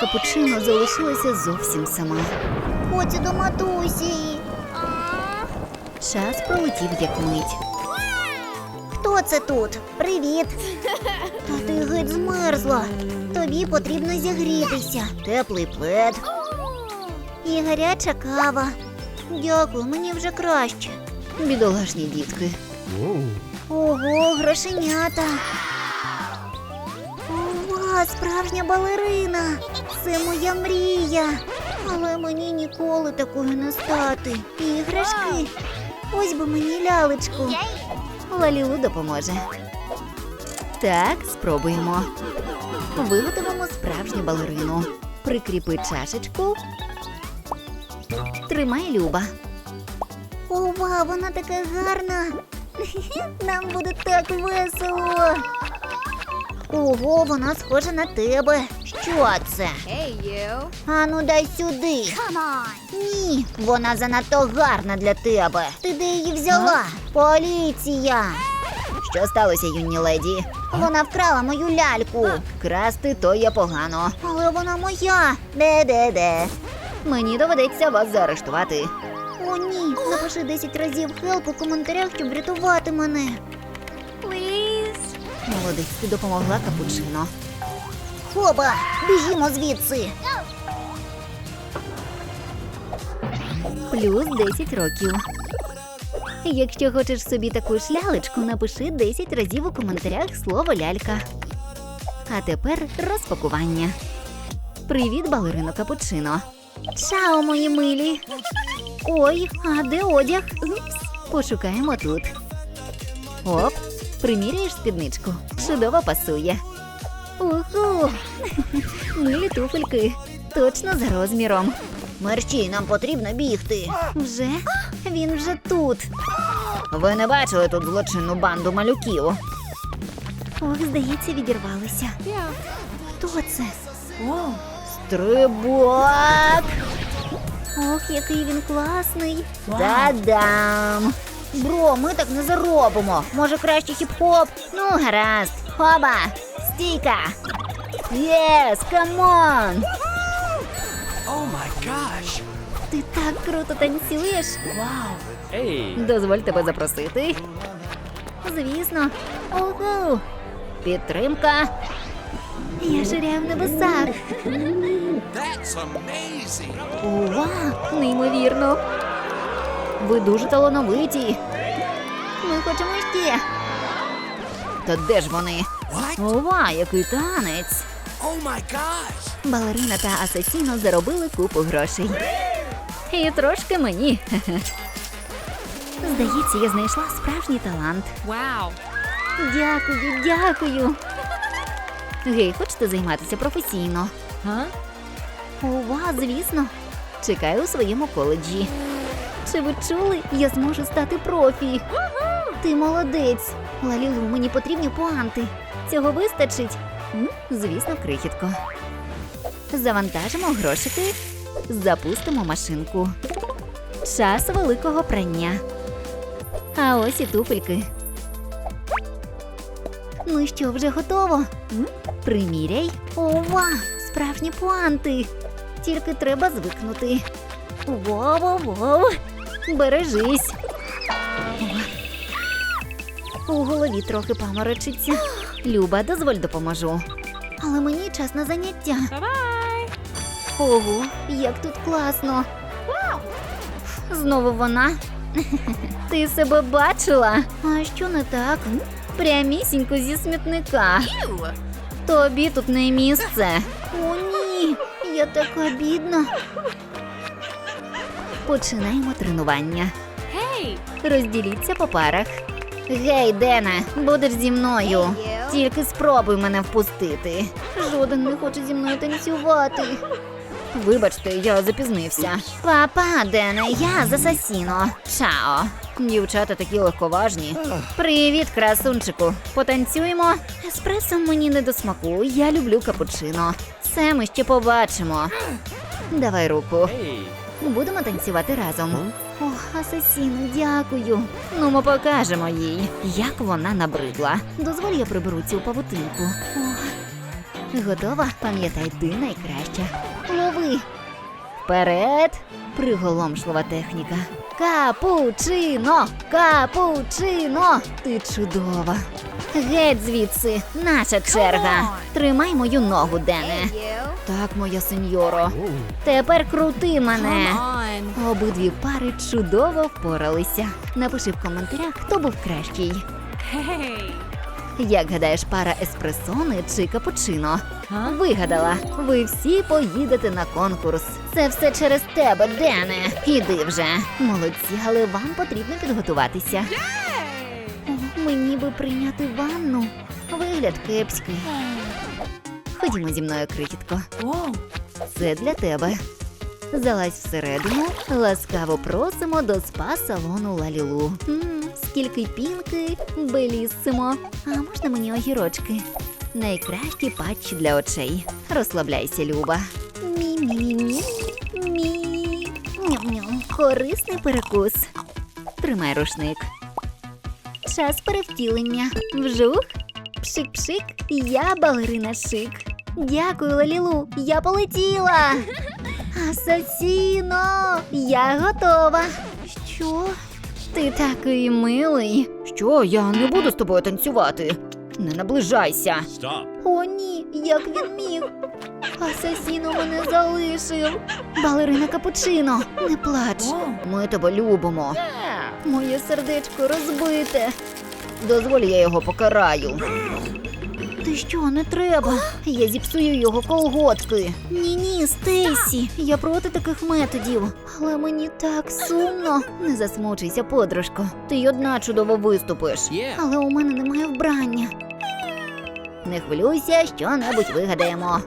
капучино залишилася зовсім сама. Хочу до матусі. Час пролетів як мить. Хто це тут? Привіт. Та ти геть змерзла. Тобі потрібно зігрітися. Теплий плед. І гаряча кава. Дякую, мені вже краще. Бідолашні дітки. Ого, грошенята. Ова, справжня балерина. Це моя мрія. Але мені ніколи такою не стати. Іграшки. Ось би мені лялечку. Лалілу допоможе. Так, спробуємо. Виготовимо справжню балерину. Прикріпи чашечку. Тримай Люба. Ова, вона така гарна. Нам буде так весело. Ого, вона схожа на тебе. Що це? Hey, you. Ану, дай сюди. Ні, вона занадто гарна для тебе. Ти де її взяла? Поліція. Що сталося, юні леді? Вона вкрала мою ляльку. Красти то є погано. Але вона моя. Де-де-де. Мені доведеться вас заарештувати. О, ні. Напиши 10 разів хелп у коментарях, щоб врятувати мене. Молодець, ти допомогла капучино. Хоба, біжімо звідси. Плюс 10 років. Якщо хочеш собі таку ж лялечку, напиши 10 разів у коментарях слово лялька. А тепер розпакування. Привіт, балерино капучино. Чао, мої милі. Ой, а де одяг? Пошукаємо тут. Оп, приміряєш спідничку. Чудово пасує. Уху! Милі туфельки. Точно за розміром. Мерщій, нам потрібно бігти. Вже? Він вже тут. Ви не бачили тут злочинну банду малюків? Ох, здається, відірвалися. Хто це? Стрибок! Ох, який він класний. Та-дам! Бро, ми так не заробимо. Може краще хіп-хоп? Ну, гаразд. Хоба! Стійка! Єс, камон! Oh my gosh! Ти так круто танцюєш! Hey! Дозволь тебе запросити. Звісно. Ого! Підтримка. Я ширяю в небесах. That's amazing! Неймовірно. Ви дуже талановиті. Ми хочемо ще. Та де ж вони? Ова, який танець. Oh! Балерина та асасіно заробили купу грошей. І трошки мені. Здається, я знайшла справжній талант. Wow. Дякую, дякую. Гей, хочете займатися професійно? Huh? Ова, звісно. Чекаю у своєму коледжі. Чи ви чули? Я зможу стати профі. Ти молодець. Лалілу, мені потрібні пуанти. Цього вистачить? М? Звісно, крихітко. Завантажимо грошики, запустимо машинку. Час великого прання. А ось і туфельки. Ну що, вже готово? М? Приміряй. Ова, справжні пуанти. Тільки треба звикнути. Воу-воу-воу. Бережись. У голові трохи паморочиться. Люба, дозволь допоможу. Але мені час на заняття. Bye-bye. Ого, як тут класно. Знову вона. Ти себе бачила? А що не так? Прямісінько зі смітника. Тобі тут не місце. О, ні, я така бідна. Починаємо тренування. Hey. Розділіться по парах. Гей, Дене, будеш зі мною. Hey. Тільки спробуй мене впустити. Жоден не хоче зі мною танцювати. Вибачте, я запізнився. Папа, Дене, я з Асасіно. Чао. Дівчата такі легковажні. Привіт, красунчику. Потанцюємо. Еспресо мені не до смаку. Я люблю капучино. Все ми ще побачимо. Давай руку. Будемо танцювати разом. Ох, асасіно, дякую. Ну, ми покажемо їй, як вона набридла. Дозволь, я приберу цю павутинку. Ох. Готова? Пам'ятай, ти найкраща. Лови. Вперед! Приголомшлива техніка. Капучино! Капучино! Ти чудова. Геть звідси, наша черга. Тримай мою ногу, Дене. Так, моя сеньоро. Тепер крути мене. Обидві пари чудово впоралися. Напиши в коментарях, хто був кращий. Як гадаєш, пара еспресони чи капучино? Вигадала, ви всі поїдете на конкурс. Це все через тебе, Дене. Іди вже. Молодці, але вам потрібно підготуватися. Мені би прийняти ванну. Вигляд кепський. Ходімо зі мною, крихітко. Це для тебе. Залазь всередину, ласкаво просимо до спа-салону Лалілу. М, скільки пінки, беліссимо. А можна мені огірочки? Найкращі патчі для очей. Розслабляйся, Люба. Мі-мі-мі. Мі. Ням-ням. Корисний перекус. Тримай рушник. Час перевтілення. Вжух. Пшик-пшик. Я балерина шик. Дякую, Лалілу. Я полетіла. Асасіно! Я готова. Що? Ти такий милий. Що, я не буду з тобою танцювати. Не наближайся. Stop. О, ні, як він міг. Асасіно мене залишив. Балерина капучино, не плач. Ми тебе любимо. Моє сердечко розбите. Дозволь, я його покараю. Ти що, не треба? Я зіпсую його колготки. Ні, ні, Стейсі, я проти таких методів. Але мені так сумно. Не засмучуйся, подружко. Ти й одна чудово виступиш. Але у мене немає вбрання. Не хвилюйся, що-небудь вигадаємо.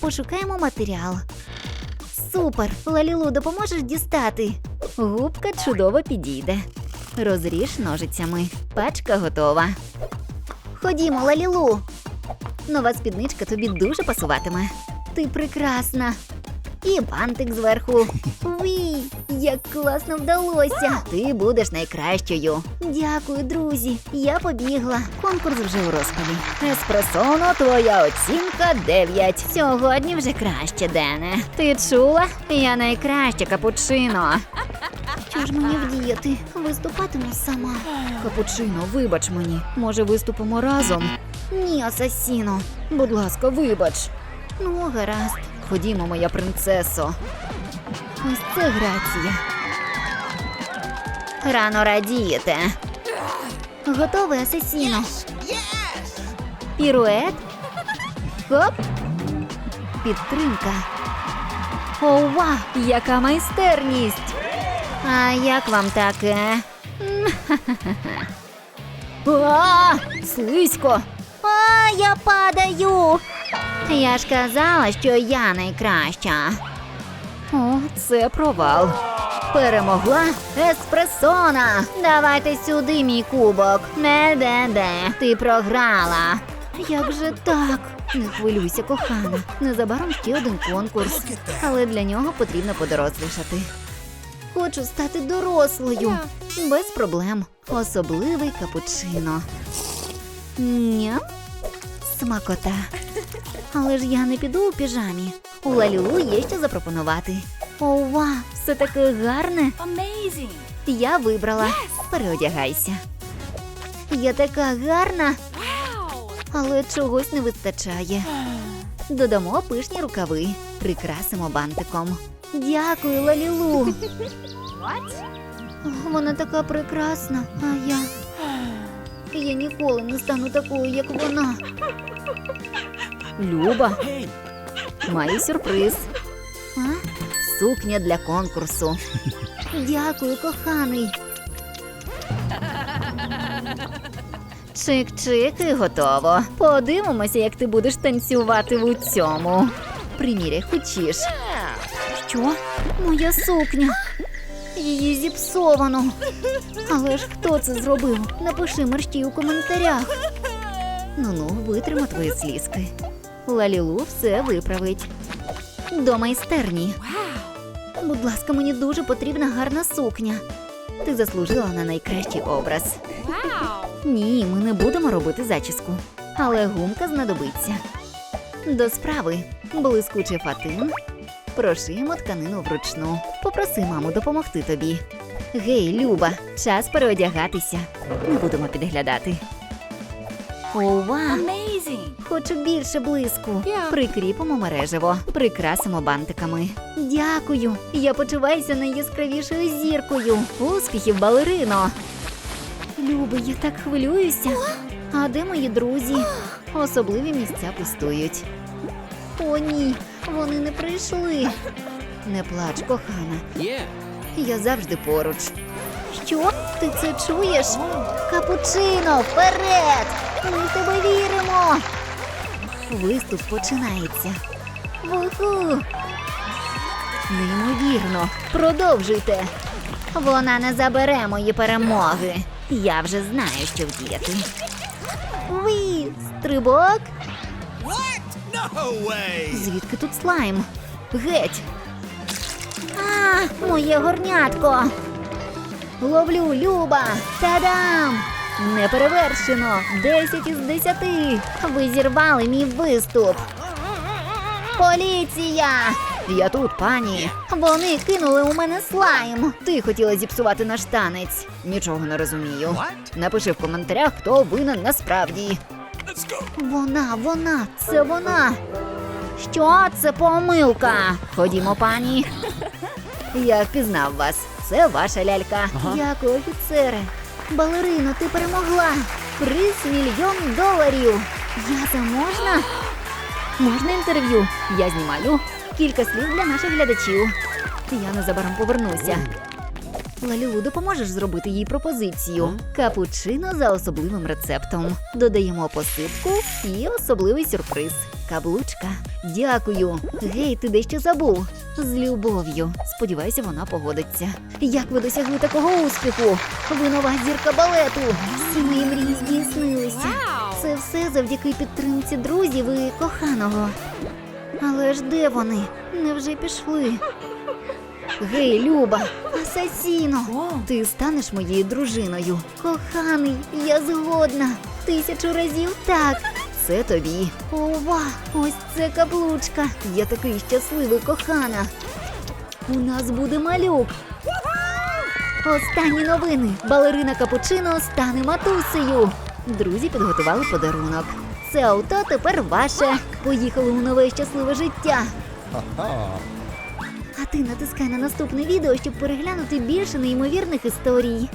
Пошукаємо матеріал. Супер! Лалілу, допоможеш дістати. Губка чудово підійде. Розріж ножицями. Пачка готова. Ходімо, Лалілу. Нова спідничка тобі дуже пасуватиме. Ти прекрасна. І бантик зверху. Вій, як класно вдалося. Ти будеш найкращою. Дякую, друзі. Я побігла. Конкурс вже у розпалі. Еспресоно, твоя оцінка 9. Сьогодні вже краще, Дене. Ти чула? Я найкраща капучино. Що ж мені вдіяти? Виступатиму сама. Капучино, вибач мені. Може, виступимо разом? Ні, асасіно. Будь ласка, вибач. Ну, гаразд. Ходімо, моя принцесо. Ось це грація. Рано радієте. Готовий асасіно. Пірует. Хоп. Підтримка. Ова, яка майстерність! А як вам таке? А, слизько. А, я падаю. Я ж казала, що я найкраща. О, це провал. Перемогла еспресона. Давайте сюди мій кубок. Не-де-де. Ти програла. Як же так? Не хвилюйся, кохана. Незабаром ще один конкурс. Але для нього потрібно подорослішати. Хочу стати дорослою. Без проблем. Особливий капучино. Ням. Смакота. Але ж я не піду у піжамі. У Лалілу є що запропонувати. Ова, все таке гарне. Amazing. Я вибрала. Переодягайся. Я така гарна, Wow. але чогось не вистачає. Додамо пишні рукави, прикрасимо бантиком. Дякую, Лалілу. What? Вона така прекрасна, а я. Я ніколи не стану такою, як вона. Люба, маю сюрприз. А? Сукня для конкурсу. Дякую, коханий. Чик-чик і готово. Подивимося, як ти будеш танцювати у цьому. Приміряй хочеш. Що? Моя сукня. Її зіпсовано. Але ж хто це зробив? Напиши мерщій у коментарях. Ну-ну, витримо твої слізки. Лалілу все виправить. До майстерні. Будь ласка, мені дуже потрібна гарна сукня. Ти заслужила на найкращий образ. Ні, ми не будемо робити зачіску. Але гумка знадобиться. До справи. Блискучий фатин. Прошиємо тканину вручну. Попроси маму допомогти тобі. Гей, Люба, час переодягатися. Не будемо підглядати. Ова! Amazing. Хочу більше блиску. Я. Прикріпимо мережево, прикрасимо бантиками. Дякую. Я почуваюся найяскравішою зіркою. Успіхів, балерино. Люби, я так хвилююся. А де мої друзі? Особливі місця пустують. О, ні, вони не прийшли. Не плач, кохана. Yeah. Я завжди поруч. Що? Ти це чуєш? Капучино, вперед! Ми в тебе віримо! Виступ починається. Вуху! Неймовірно. Продовжуйте. Вона не забере мої перемоги. Я вже знаю, що вдіяти. Ви! Стрибок! Звідки тут слайм? Геть! А, моє горнятко! Ловлю, Люба! Та-дам! Неперевершено! 10 із 10! Ви зірвали мій виступ! Поліція! Я тут, пані! Вони кинули у мене слайм! Ти хотіла зіпсувати наш танець. Нічого не розумію. Напиши в коментарях, хто винен насправді. Let's go. Вона, вона, це вона! Що це помилка? Ходімо, пані. Я впізнав вас. Це ваша лялька. Дякую, офіцере. Балерино, ти перемогла. Приз мільйон доларів. Я заможна? Можна інтерв'ю? Я знімаю кілька слів для наших глядачів. Я незабаром повернуся. Лалілу, допоможеш зробити їй пропозицію. Капучино за особливим рецептом. Додаємо посипку і особливий сюрприз. Каблучка. Дякую. Гей, ти дещо забув. З любов'ю. Сподіваюся, вона погодиться. Як ви досягли такого успіху? Ви нова зірка балету. Всі мої мрії здійснилися. Це все завдяки підтримці друзів і коханого. Але ж де вони? Невже пішли? Гей, Люба, Асасіно! ти станеш моєю дружиною. Коханий, я згодна. Тисячу разів так. Це тобі. Ова, ось це каблучка. Я такий щасливий, кохана. У нас буде малюк. Останні новини. Балерина Капучино стане матусею. Друзі підготували подарунок. Це авто тепер ваше. Поїхали у нове щасливе життя. А ти натискай на наступне відео, щоб переглянути більше неймовірних історій.